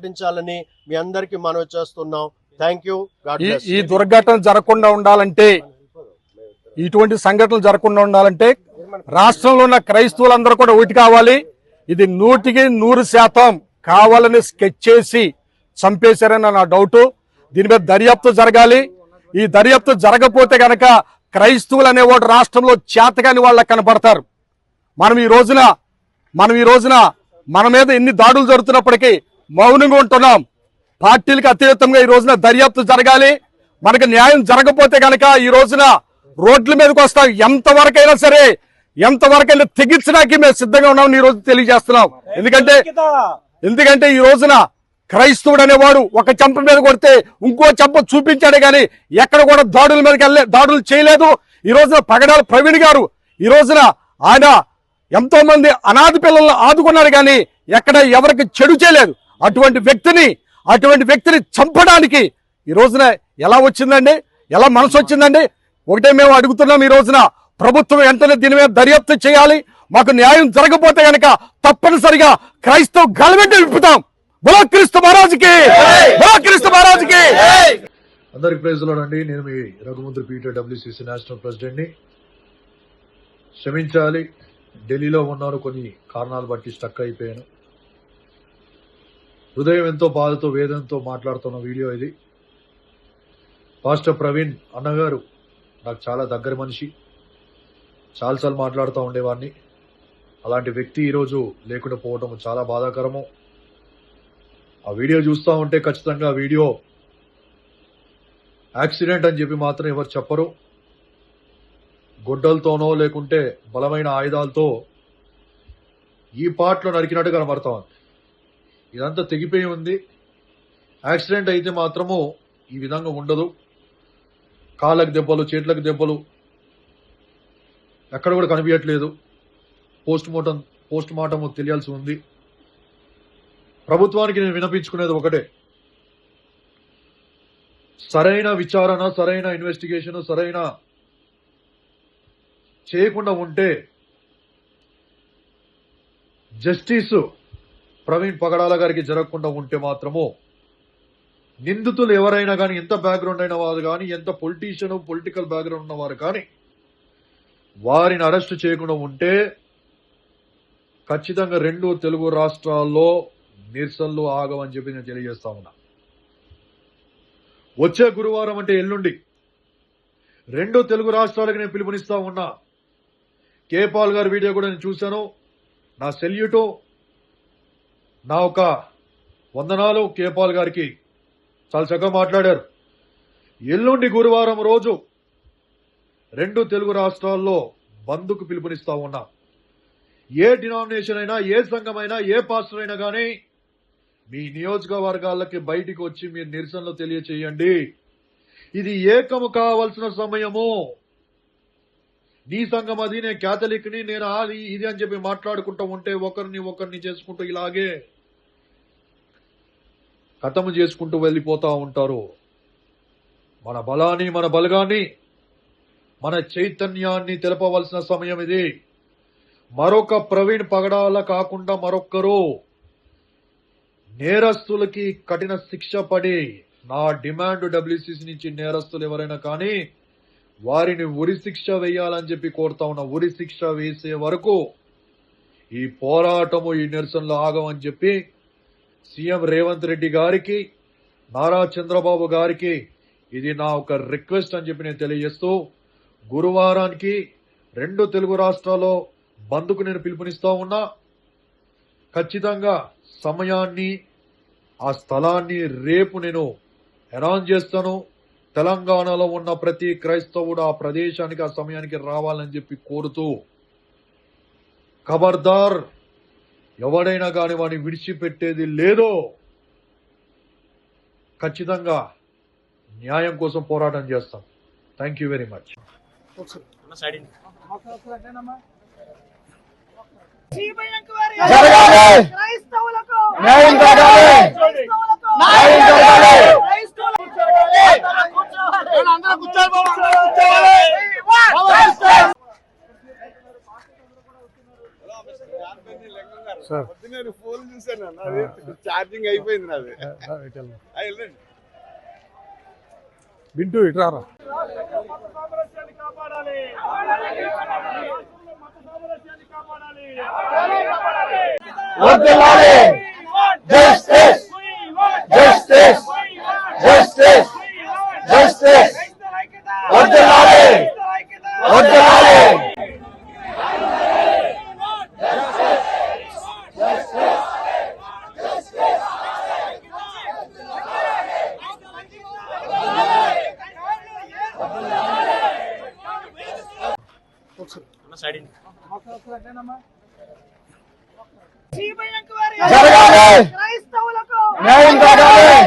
పాటించాలని మీ అందరికి మనవి చేస్తున్నాం. థ్యాంక్ యూ ఈ దుర్ఘటన జరగకుండా ఉండాలంటే ఇటువంటి సంఘటనలు జరగకుండా ఉండాలంటే రాష్ట్రంలో ఉన్న క్రైస్తవులందరూ కూడా ఒకటి కావాలి. ఇది నూటికి నూరు శాతం కావాలని స్కెచ్ చేసి చంపేశారని నా డౌట్ దీని మీద దర్యాప్తు జరగాలి. ఈ దర్యాప్తు జరగపోతే గనక క్రైస్తవులు అనేవాడు రాష్ట్రంలో చేతగాని వాళ్ళ కనపడతారు. మనం ఈ రోజున మనం ఈ రోజున మన మీద ఎన్ని దాడులు జరుగుతున్నప్పటికీ మౌనంగా ఉంటున్నాం. పార్టీలకు అతీతంగా ఈ రోజున దర్యాప్తు జరగాలి. మనకు న్యాయం జరగపోతే కనుక ఈ రోజున రోడ్ల మీదకి వస్తాం. ఎంతవరకైనా సరే ఎంతవరకైనా తెగించడానికి మేము సిద్ధంగా ఉన్నామని ఈ రోజు తెలియజేస్తున్నాం. ఎందుకంటే ఎందుకంటే ఈ రోజున క్రైస్తవుడు అనేవాడు ఒక చెంప మీద కొడితే ఇంకో చెంప చూపించాడు కానీ ఎక్కడ కూడా దాడుల మీదకి వెళ్ళే దాడులు చేయలేదు. ఈ రోజున పగడాల ప్రవీణ్ గారు ఈ రోజున ఆయన ఎంతో మంది అనాథ పిల్లలను ఆదుకున్నాడు కానీ ఎక్కడ ఎవరికి చెడు చేయలేదు. అటువంటి వ్యక్తిని అటువంటి వ్యక్తిని చంపడానికి ఈ రోజున ఎలా వచ్చిందండి? ఎలా మనసు వచ్చిందండి? ఒకటే మేము అడుగుతున్నాం ఈ రోజున ప్రభుత్వం వెంటనే దీని మీద దర్యాప్తు చేయాలి. మాకు న్యాయం జరగపోతే గనక తప్పనిసరిగా క్రైస్తవ గలవెంట విప్పుతాం. బలో క్రీస్తు మహారాజుకి బలో క్రీస్తు మహారాజుకి అందరికి ప్రైజ్లో అండి. నేను మీ రఘుమంత్రి పీటర్ డబ్ల్యూసీసీ నేషనల్ ప్రెసిడెంట్ని క్షమించాలి. ఢిల్లీలో ఉన్నాను కొన్ని కారణాలు బట్టి స్టక్ అయిపోయాను. హృదయం ఎంతో బాధతో వేదంతో మాట్లాడుతున్న వీడియో ఇది. పాస్టర్ ప్రవీణ్ అన్నగారు నాకు చాలా దగ్గర మనిషి. చాలాసార్లు మాట్లాడుతూ ఉండేవాడిని. అలాంటి వ్యక్తి ఈరోజు లేకుండా పోవటం చాలా బాధాకరము. ఆ వీడియో చూస్తూ ఉంటే ఖచ్చితంగా వీడియో యాక్సిడెంట్ అని చెప్పి మాత్రం ఎవరు చెప్పరు. గొడ్డలతోనో లేకుంటే బలమైన ఆయుధాలతో ఈ పాటలో నరికినట్టు కనబడతా. ఉంది ఇదంతా తెగిపోయి ఉంది. యాక్సిడెంట్ అయితే మాత్రము ఈ విధంగా ఉండదు. కాళ్ళకు దెబ్బలు చేతులకు దెబ్బలు ఎక్కడ కూడా కనిపించట్లేదు. పోస్ట్ మార్టం పోస్ట్ మార్టం తెలియాల్సి ఉంది. ప్రభుత్వానికి నేను వినపించుకునేది ఒకటే. సరైన విచారణ సరైన ఇన్వెస్టిగేషన్ సరైన చేయకుండా ఉంటే జస్టిస్ ప్రవీణ్ పగడాల గారికి జరగకుండా ఉంటే మాత్రము నిందితులు ఎవరైనా కానీ ఎంత బ్యాక్గ్రౌండ్ అయిన వారు కానీ ఎంత పొలిటీషియన్ పొలిటికల్ బ్యాక్గ్రౌండ్ ఉన్నవారు కానీ వారిని అరెస్ట్ చేయకుండా ఉంటే ఖచ్చితంగా రెండు తెలుగు రాష్ట్రాల్లో నిరసనలు ఆగవని చెప్పి నేను తెలియజేస్తా ఉన్నా. వచ్చే గురువారం అంటే ఎల్లుండి రెండు తెలుగు రాష్ట్రాలకు నేను పిలుపునిస్తా ఉన్నా. కే పాల్ గారి వీడియో కూడా నేను చూశాను. నా సెల్యూటు నా ఒక వందనాలు కేపాల్ గారికి. చాలా చక్కగా మాట్లాడారు. ఎల్లుండి గురువారం రోజు రెండు తెలుగు రాష్ట్రాల్లో బంద్కు పిలుపునిస్తా ఉన్నా. ఏ డినామినేషన్ అయినా ఏ సంఘమైనా ఏ పాస్టర్ అయినా కానీ మీ నియోజకవర్గాలకి బయటికి వచ్చి మీరు నిరసనలు తెలియచేయండి. ఇది ఏకము కావలసిన సమయము. నీ సంఘం అది నేను క్యాథలిక్ని నేను అది ఇది అని చెప్పి మాట్లాడుకుంటూ ఉంటే ఒకరిని ఒకరిని చేసుకుంటూ ఇలాగే ఖతం చేసుకుంటూ వెళ్ళిపోతా ఉంటారు. మన బలాన్ని మన బలగాన్ని మన చైతన్యాన్ని తెలపవలసిన సమయం ఇది. మరొక ప్రవీణ్ పగడాల కాకుండా మరొక్కరు నేరస్తులకి కఠిన శిక్ష పడి నా డిమాండ్ డబ్ల్యూసీసీ నుంచి నేరస్తులు ఎవరైనా కానీ వారిని ఉరి శిక్ష వేయాలని చెప్పి కోరుతా ఉన్న ఉరి శిక్ష వేసే వరకు ఈ పోరాటము ఈ నిరసనలు ఆగమని చెప్పి సీఎం రేవంత్ రెడ్డి గారికి నారా చంద్రబాబు గారికి ఇది నా ఒక రిక్వెస్ట్ అని చెప్పి నేను తెలియజేస్తూ గురువారానికి రెండు తెలుగు రాష్ట్రాల్లో బంద్కు నేను పిలుపునిస్తా ఉన్నా. ఖచ్చితంగా సమయాన్ని ఆ స్థలాన్ని రేపు నేను అనౌన్స్ చేస్తాను. తెలంగాణలో ఉన్న ప్రతి క్రైస్తవుడు ఆ ప్రదేశానికి ఆ సమయానికి రావాలని చెప్పి కోరుతూ ఖబర్దార్ ఎవడైనా కానీ వాడిని విడిచిపెట్టేది లేదో ఖచ్చితంగా న్యాయం కోసం పోరాటం చేస్తాం. థ్యాంక్ యూ వెరీ మచ్ జరగాలి. క్రైస్తవులకు న్యాయం జరగాలి. క్రైస్తవులకు న్యాయం జరగాలి. క్రైస్తవులకు అందరూ కూర్చోవాలి బాబు, అందరూ కూర్చోవాలి. సార్. నేను ఫోన్ చూసాను ఛార్జింగ్ అయిపోయింది నాది. బింటూ ఇటు రారా. మత సామరస్యాన్ని కాపాడాలి. జరగాలి. న్యాయం జరగాలి.